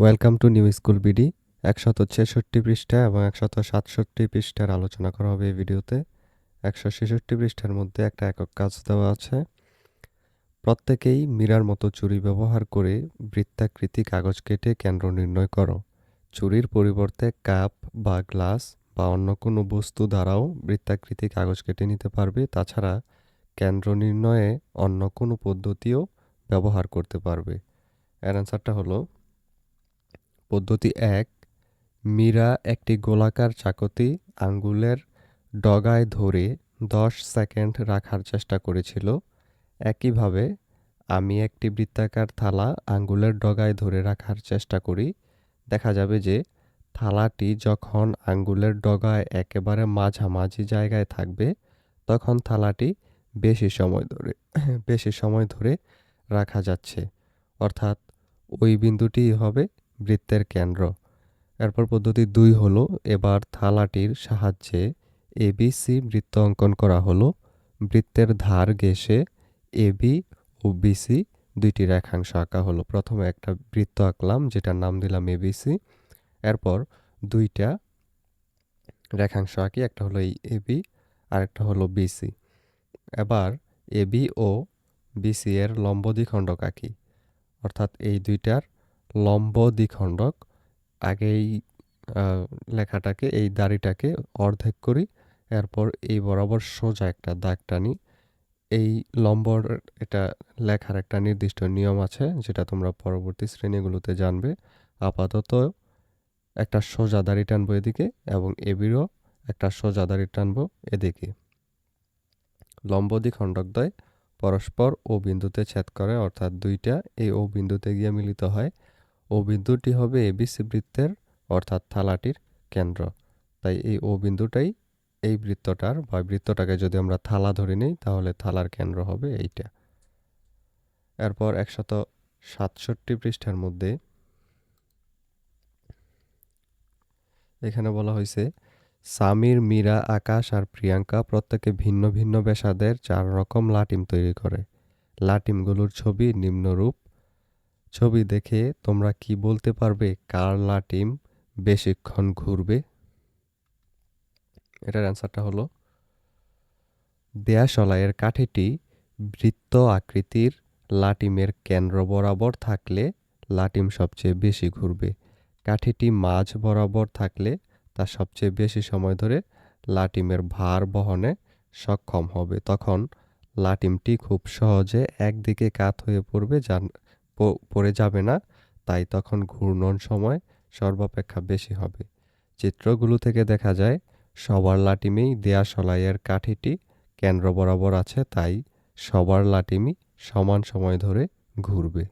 Welcome to new school BD একশত ছেষট্টি পৃষ্ঠা এবং একশত সাতষট্টি পৃষ্ঠার আলোচনা করা হবে এই ভিডিওতে। একশো ছেষট্টি পৃষ্ঠার মধ্যে একটা একক কাজ দেওয়া আছে। প্রত্যেকেই মীরার মতো চুরি ব্যবহার করে বৃত্তাকৃতি কাগজ কেটে কেন্দ্র নির্ণয় করো। চুরির পরিবর্তে কাপ বা গ্লাস বা অন্য কোনো বস্তু দ্বারাও বৃত্তাকৃতি কাগজ কেটে নিতে পারবে। তাছাড়া কেন্দ্র নির্ণয়ে অন্য কোনো পদ্ধতিও ব্যবহার করতে পারবে। অ্যান্সারটা হলো পদ্ধতি এক, মীরা একটি গোলাকার চাকতি আঙ্গুলের ডগায় ধরে দশ সেকেন্ড রাখার চেষ্টা করেছিল। একইভাবে, আমি একটি বৃত্তাকার থালা আঙ্গুলের ডগায় ধরে রাখার চেষ্টা করি। দেখা যাবে যে, থালাটি যখন আঙ্গুলের ডগায় একেবারে মাঝামাঝি জায়গায় থাকবে, তখন থালাটি বেশি সময় ধরে, বেশি সময় ধরে রাখা যাচ্ছে। অর্থাৎ, ওই বিন্দুটি হবে বৃত্তের কেন্দ্র। এরপর পদ্ধতি দুই হলো, এবার থালাটির সাহায্যে এবিসি বৃত্ত অঙ্কন করা হলো। বৃত্তের ধার ঘেঁষে এবি ও বিসি দুইটি রেখাংশ আঁকা হলো। প্রথমে একটা বৃত্ত আঁকলাম, যেটার নাম দিলাম এবিসি এরপর দুইটা রেখাংশ আঁকি, একটা হলো এই এবি আর একটা হলো বিসি এবার এবি ও বিসি এর লম্ব দ্বিখণ্ডক আঁকি। অর্থাৎ এই দুইটার লম্ব দ্বিখণ্ডক আগে এই লেখাটাকে, এই দাড়িটাকে অর্ধেক করি, এরপর এই বরাবর সোজা একটা দাগ টানি। এই লম্বর এটা লেখার একটা নির্দিষ্ট নিয়ম আছে, যেটা তোমরা পরবর্তী শ্রেণীগুলোতে জানবে। আপাতত একটা সোজা দাড়ি টানবো এদিকে এবং এবিরও একটা সোজা দাড়ি টানবো এদিকে। লম্ব দ্বিখণ্ডকদ্বয় পরস্পর ও বিন্দুতে ছেদ করে, অর্থাৎ দুইটা, এই ও বিন্দুতে গিয়ে মিলিত হয়। ও বিন্দুটি হবে এবিসি বৃত্তের, অর্থাৎ থালাটির কেন্দ্র। তাই এই ও বিন্দুটাই এই বৃত্তটার বা বৃত্তটাকে যদি আমরা থালা ধরে নিই, তাহলে থালার কেন্দ্র হবে এইটা। এরপর একশত সাতষট্টি পৃষ্ঠার মধ্যে এখানে বলা হয়েছে সামির মীরা আকাশ আর প্রিয়াঙ্কা প্রত্যেকে ভিন্ন ভিন্ন পেশাদের চার রকম লাটিম তৈরি করে। লাটিমগুলোর ছবি নিম্নরূপ। ছবি দেখে তোমরা কি বলতে পারবে কার লাটিম বেশিক্ষণ ঘুরবে? এটার অ্যান্সারটা হলো, দেয়াশলাইয়ের কাঠিটি বৃত্ত আকৃতির লাটিমের কেন্দ্র বরাবর থাকলে লাটিম সবচেয়ে বেশি ঘুরবে। কাঠিটি মাঝ বরাবর থাকলে তা সবচেয়ে বেশি সময় ধরে লাটিমের ভার বহনে সক্ষম হবে। তখন লাটিমটি খুব সহজে একদিকে কাত হয়ে পড়বে যা পড়ে যাবে না, তাই তখন ঘূর্ণন সময় সর্বাপেক্ষা বেশি হবে। চিত্রগুলো থেকে দেখা যায়, সবার লাটিমেই দেয়া সলাইয়ের কাঠিটি কেন্দ্র বরাবর আছে, তাই সবার লাটিমি সমান সময় ধরে ঘুরবে।